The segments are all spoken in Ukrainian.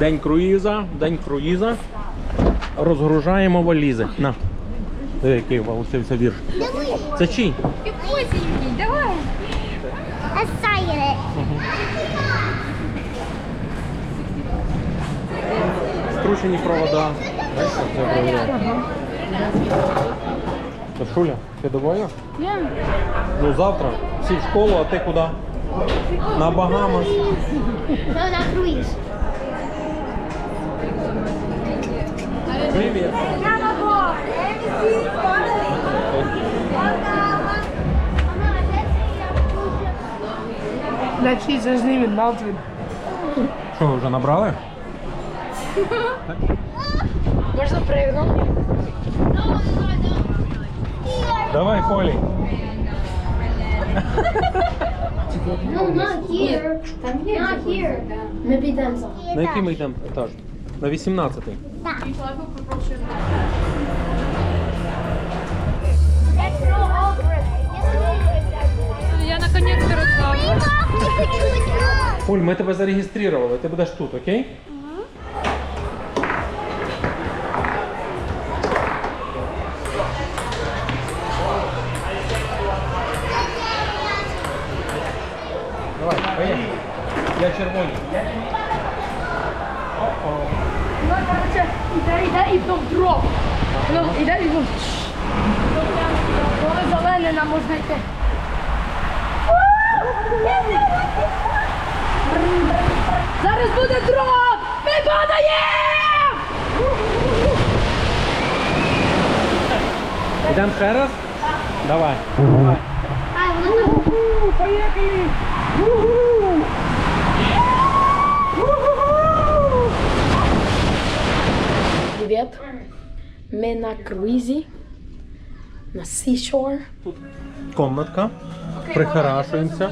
День круїза, день круїза. Розгружаємо валізи. На. Диви, який валусився вірш. Це чий? Пикусенький, давай. Saw. Скручені провода. Шуля, ти довольна? Я. Ну завтра всі в школу, а ти куди? На Багамас. No, not cheese isn't even melted. Що, ви вже набрали? Можна пригнути? Давай, Полі. No, not here. Not here. Maybe then. На який ми йдемо етаж? На 18-й. Let's go over it. Я наконец-то розслабилась. Поль, ми тебе зареєстрували, ти будеш тут, окей? Давай, поїхали. Я червоний. Ну, короче, іде, іде і потім дроп. Ну, іде і потім. Коли зелене нам можна йти. Зараз буде дроп! Ми падаємо! Йдемо ще раз? Давай. Поїхали! Уху! Привіт! Ми на круїзі на Seashore. Комнатка. Прихорашуємося.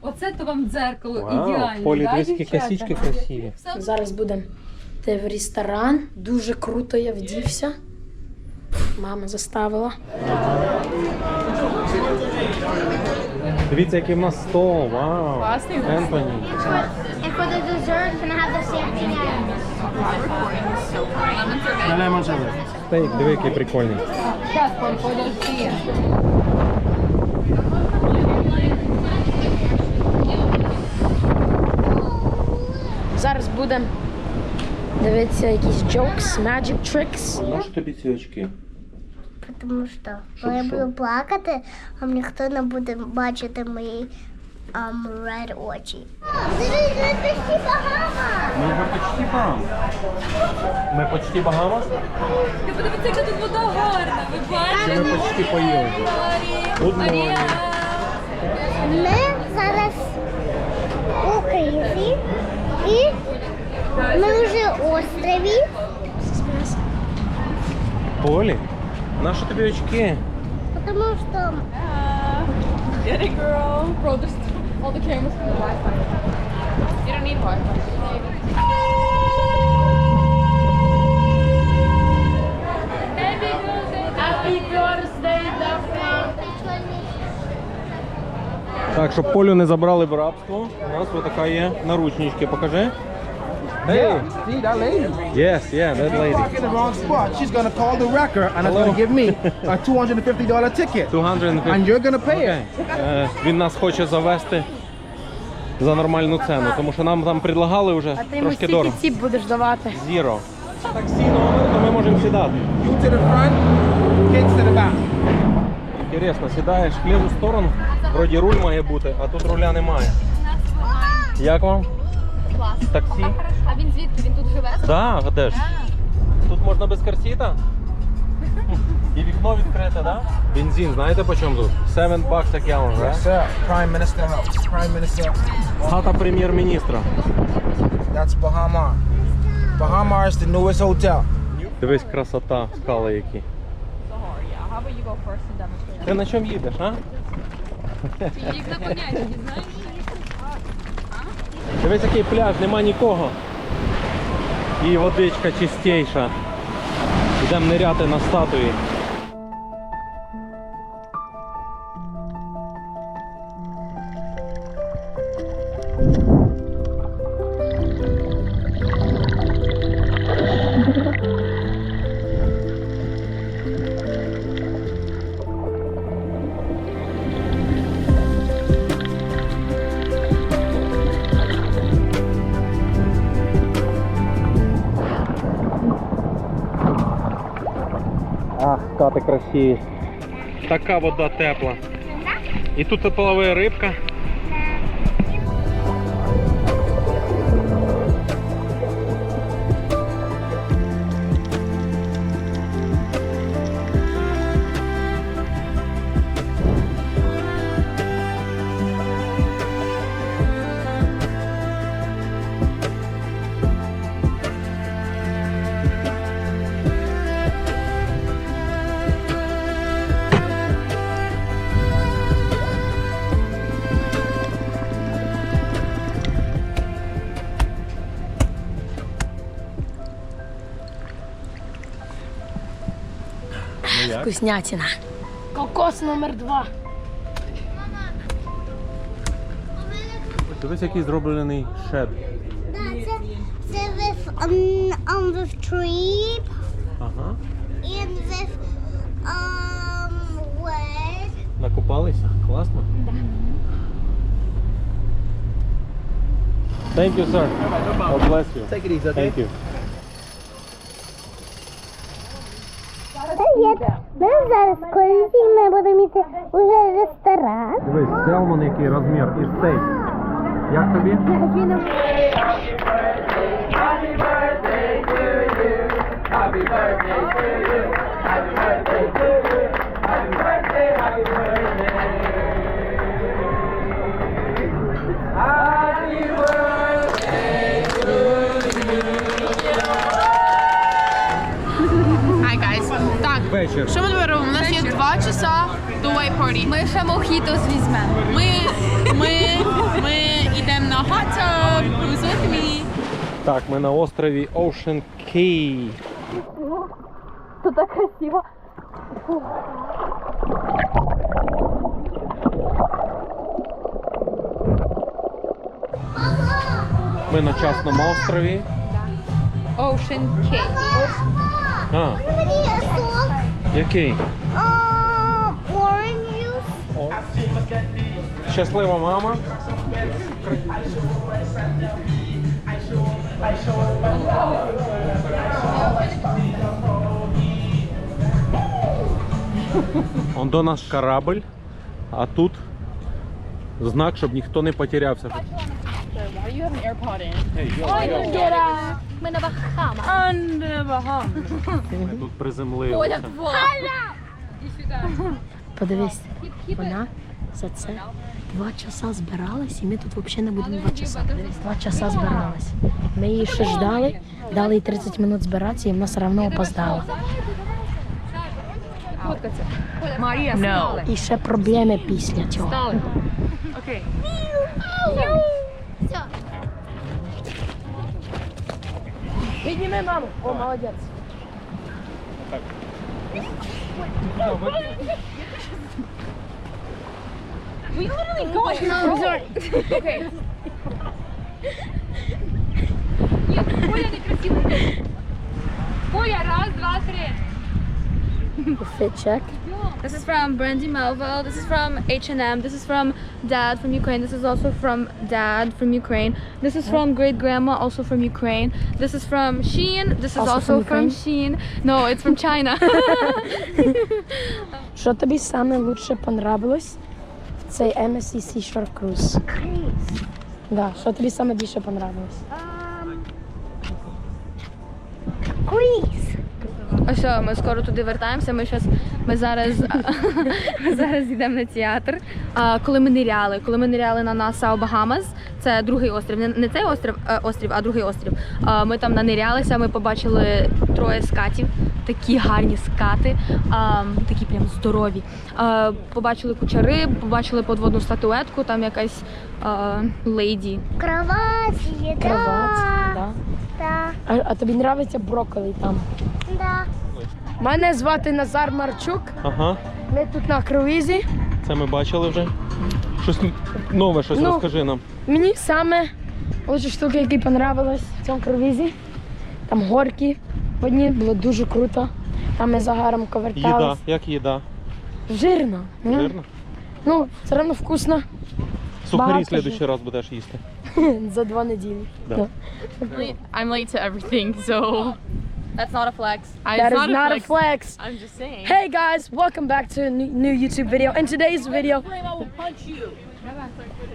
Оце то вам дзеркало Вау, ідеально. Полі, да, косички красиві. Зараз будемо йти в ресторан. Дуже круто я вдівся. Мама заставила. Дивіться, який в нас стол. Вау. Класний. Ентоні. And for the dessert, can I have the champagne items? Стейк, диви, який прикольний. Щас, подожди. Зараз будемо дивитися якісь jokes, magic tricks. Наші тобі ці очки. Тому що, Що, коли я буду плакати, а ніхто не буде бачити мої red очі. Дивись, ми пішли Багама! Ми почти Багамас. Ми почти Багамас? Ти подивіться, яка тут вода гарна. Ви Чи ми почти поїли? Good morning. Марія. Ми зараз у Києві і ми вже острові. Полі, наші тобі очки. Тому що Get it, girl. Bro, there's all the cameras from the Wi-Fi. You don't need Wi-Fi. Так, щоб Полю не забрали в рабство, у нас ось така є наручнички. Покажи. Hey. See that lady? Yes, yeah, that lady. Park in the wrong spot. She's gonna call the wrecker and it's gonna give me a two hundred and fifty dollar ticket, 250. and you're gonna pay Окей. it. Е, Він нас хоче завести за нормальну ціну, тому що нам там предлагали вже А ти йому трошки стільки дорого. ціп будеш давати. Зіро. Таксі номер, то ми можемо сідати. You to the front, kids to the back. Інтересно, сідаєш в ліву сторону, вроді руль має бути, а тут руля немає. Як вам? Клас. Таксі? А він звідки? Він тут живе? Так, да, де ж? Тут можна без карсіта? І вікно відкрите, так? Да? Бензин, знаєте по чому тут? 7 bucks a gallon, Yes, sir. Prime Minister house. Prime Minister. Хата прем'єр-міністра. That's Bahama. Bahama is the newest hotel. Дивись, красота, скали які. How about you go first and demonstrate? Ти на чому їдеш, а? Їх на коняці, знаєш? Дивись, такий пляж, нема нікого. І водичка чистіша. Йдемо ниряти на статуї. Скати красиві. Така вода тепла. І тут тепловая рибка. Вкуснятина. Кокос номер два. Дивись, який зроблений шед. Да, це, це with, um, um, with tree Ага. and with um, wood. Накупалися? Класно? Thank you, sir. God bless you. Take it easy, okay? Thank you. Привіт! Ми зараз колись ми будемо йти уже ресторан. Дивись, селмон який розмір і стейк. Як тобі? Hi Party. Ми ще мохітос візьмемо. Ми, ми, ми йдемо на hot tub. Who's with me? Так, ми на острові Ocean Key. Тут так красиво. Ми на частному острові. Ocean Cave. А, який? Щаслива мама. Он до нас корабль, а тут знак, щоб ніхто не потерявся. Тут приземлилися. Подивись, вона за це два часа збиралась, і ми тут взагалі не будемо два часа. Два часа збиралась. Ми її ще ждали, дали їй 30 минут збиратися, і вона все одно опоздала. Марія, no. І ще проблеми після цього. Окей. Все. Підніми маму. О, молодець. We literally going no, sorry. Okay. Коля некрасивый. Коля, раз, два, три. Fit check. This is from Brandy Melville. This is from H&M. This is from Dad from Ukraine. This is also from Dad from Ukraine. This is from Great Grandma, also from Ukraine. This is from Shein. This is Also also, from from, Shein. No, it's from China. Що тобі саме лучше понравилось в цей MSC Seashore Cruise? Да, що тобі саме більше понравилось? Круїз. Ось що, ми скоро туди вертаємося. Ми щас, ми зараз, ми зараз йдемо на театр. А, коли ми ниряли, коли ми ниряли на Nassau Bahamas, це другий острів, не, не цей острів, е, острів, а другий острів. А, ми там нанирялися, ми побачили троє скатів, такі гарні скати, а, такі прям здорові. А, побачили куча риб, побачили подводну статуетку, там якась а, лейді. Кровать, їда. Кровать. Да. Да, А, а тобі подобається брокколі там? Да. Мене звати Назар Марчук. Ага, Ми тут на круїзі. це ми бачили вже. Щось нове, щось Ну. розкажи нам. Мені саме лучші штуки, які понравились в цьому круїзі. Там горки в одній було дуже круто. Там ми загаром Їда, як їда? Жирно. ну. Вірно? Ну, все одно вкусно. Сухарі Багато слідуючий раз будеш їсти. За два неділі. Да. Да. I'm late to everything, so That's not a flex. That is not a flex. I'm just saying. Hey guys, welcome back to a new new YouTube video. In today's video,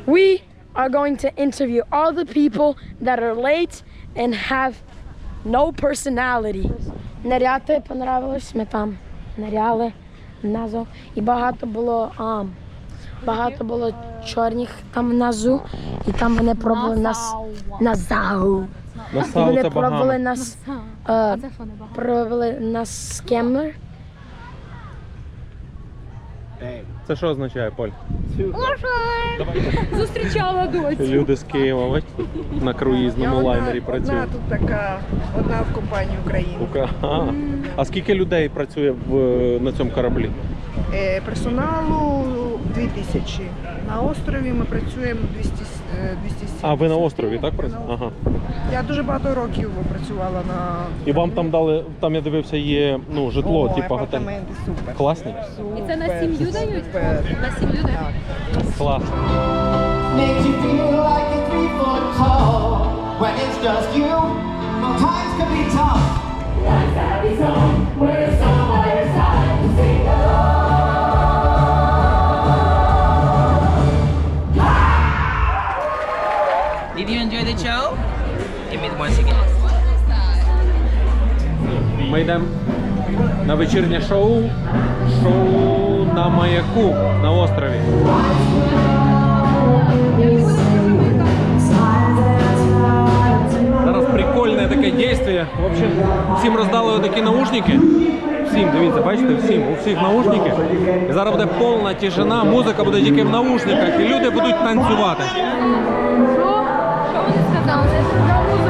we are going to interview all the people that are late and have no personality. Наряти понравилось, ми там наряли назу. І багато було а, багато було чорних там внизу. І там вони пробували нас назау. І Насау вони це пробували Багами. нас. Е, пробували нас скемер. Це що означає, Поль? Зустрічала дочь. Люди з Києва, бачите, на круїзному лайнері одна працюють. тут така, одна в компанії України. Ука- Ага. А скільки людей працює в, на цьому кораблі? Е, персоналу 2000. На острові ми працюємо 200, е, 270. А, ви на острові, так працюєте? Ага. Я дуже багато років працювала на І вам там дали, там я дивився, є ну, житло, О, типу готель. апартаменти, супер. Класні? Супер, І це на сім'ю дають? Супер. На сім'ю дають? Так. Клас. Makes you feel like you're three foot tall when it's just you. Times can be tough. Did you йдемо на вечірнє шоу. Шоу на маяку на острові. Зараз прикольне таке дійство. В общем, всім роздали такі наушники. Всім, дивіться, бачите, всім, у всіх наушники. І зараз буде повна тишина, музика буде тільки в наушниках, і люди будуть танцювати. Що? Що вони сказали?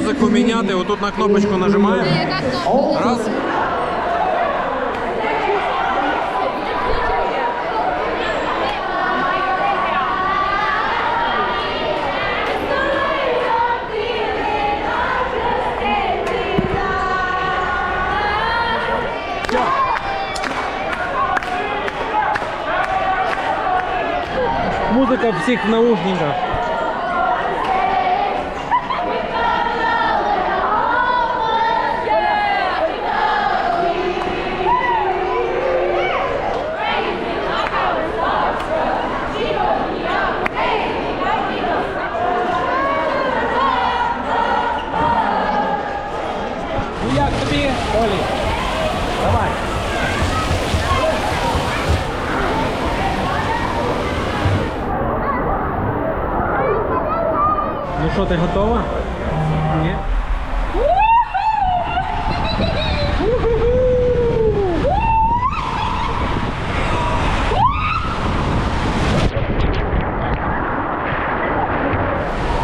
Музику міняти, отут на кнопочку нажимаємо. Яка кнопка? Раз. Музика в всіх наушниках. Що, ти готова? Ні.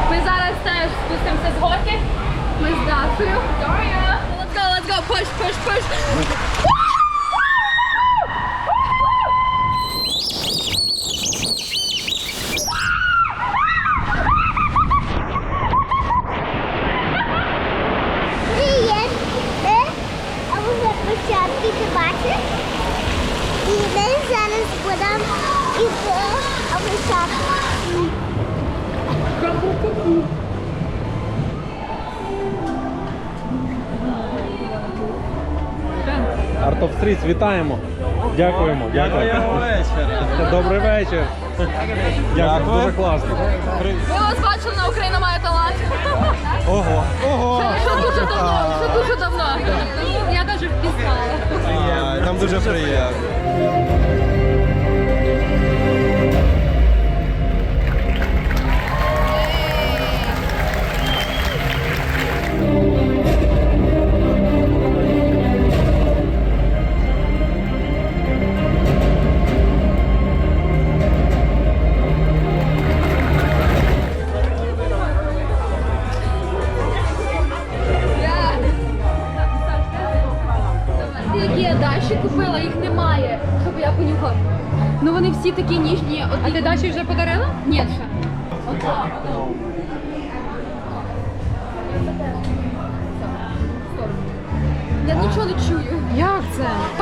Ми зараз теж спустимося з горки. Ми з Дашею. Дар'я. Let's go, let's go. Push, push, push. Привіт! Ми вже початки ти бачиш? І ми зараз будемо іти початку. Art of Streets, вітаємо. Дякуємо. Дякуємо. Добрий вечір. Дякую. Дуже класно. Ми вас бачили на Україна має талант. Ого. Ого. Це дуже давно, Це дуже давно. Я навіть впізнала. Нам дуже приємно.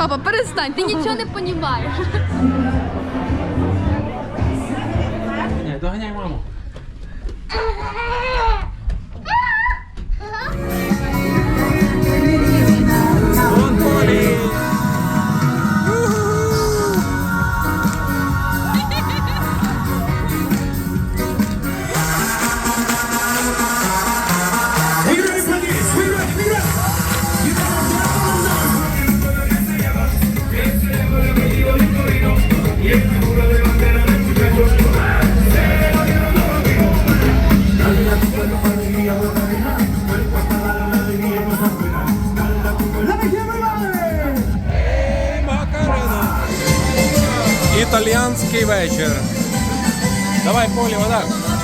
Папа, перестань, ти нічого не понімаєш. Ні, доганяй маму. Вон Полі! Полі, вода.